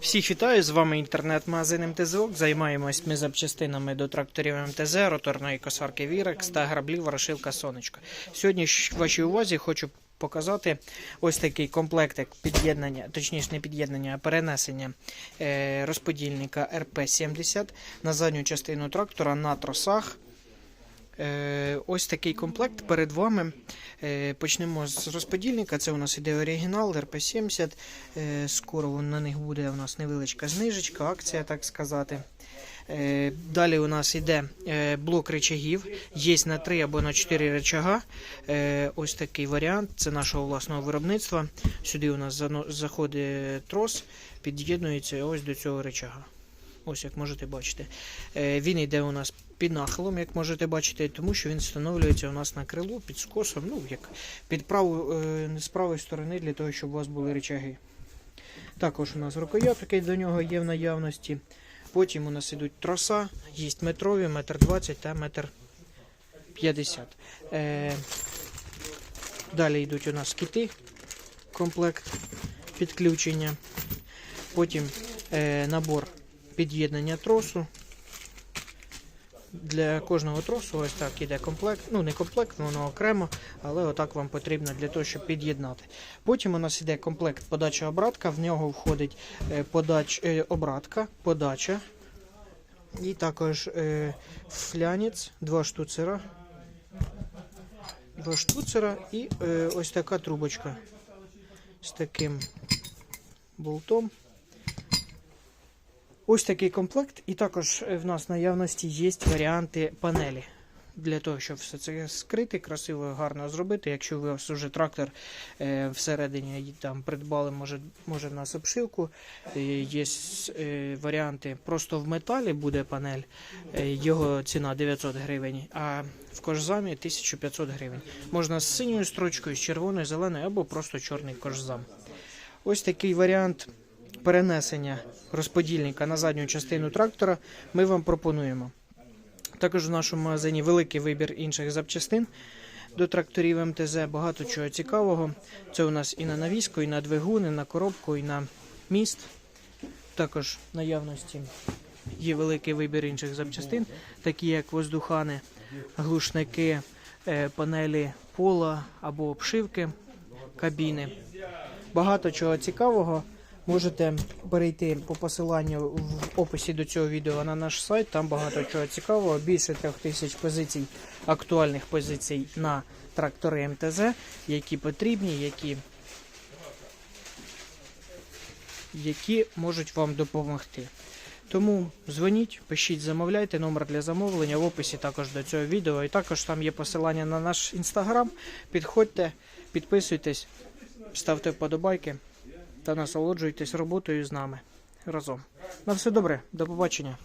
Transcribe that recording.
Всіх вітаю, з вами інтернет-магазин МТЗОК. Займаємось ми запчастинами до тракторів МТЗ, роторної косарки Вірекс та граблів Ворошилка Сонечка. Сьогодні ж вашій увазі хочу показати ось такий комплектик під'єднання, точніше не під'єднання, а перенесення е, розподільника РП-70 на задню частину трактора на тросах. Е, Ось такий комплект перед вами. Е, Почнемо з розподільника. Це у нас іде оригінал РП-70. Е, Скоро на них буде у нас невеличка знижечка, акція, так сказати. Далі у нас йде блок речагів. Є на 3 або на 4 речага. Ось такий варіант. Це нашого власного виробництва. Сюди у нас заходить трос, під'єднується ось до цього речага. Ось як можете бачити. Е, Він йде у нас під нахилом, як можете бачити, тому що він встановлюється у нас на крило під скосом, ну як під праву, е, з правої сторони для того, щоб у вас були речаги. Також у нас рукояток, який до нього є в наявності. Потім у нас ідуть троса, є метрові, метр 20 та метр 50. Е, далі йдуть у нас кити, комплект підключення. Потім набор під'єднання тросу. Для кожного тросу ось так іде комплект. Ну, не комплект, воно окремо, але отак вам потрібно для того, щоб під'єднати. Потім у нас іде комплект подача обратка, в нього входить е, подач, е, обратка, подача. І також е, флянець, два штуцера. Два штуцера і е, ось така трубочка з таким болтом. Ось такий комплект, і також е, в нас в наявності є варіанти панелі. Для того, щоб все це скрити, красиво, гарно зробити. Якщо ви вже трактор е, всередині там придбали, може, може в нас обшивку. Е, є е, варіанти просто в металі буде панель, е, його ціна 900 гривень, а в кожзамі 1500 гривень. Можна з синьою строчкою, з червоною, зеленою або просто чорний кожзам. Ось такий варіант перенесення розподільника на задню частину трактора ми вам пропонуємо. Також в нашому магазині великий вибір інших запчастин до тракторів МТЗ, багато чого цікавого. Це у нас і на навіску, і на двигун, і на коробку, і на міст. Також наявності є великий вибір інших запчастин, такі як воздухани, глушники, е, панелі пола або обшивки кабіни. Багато чого цікавого. Можете перейти по посиланню в описі до цього відео на наш сайт. Там багато чого цікавого. Більше трьох тисяч позицій, актуальних позицій на трактори МТЗ, які потрібні, які, які можуть вам допомогти. Тому дзвоніть, пишіть, замовляйте номер для замовлення в описі також до цього відео. І також там є посилання на наш інстаграм. Підходьте, підписуйтесь, ставте вподобайки та насолоджуйтесь роботою з нами разом. На все добре, до побачення.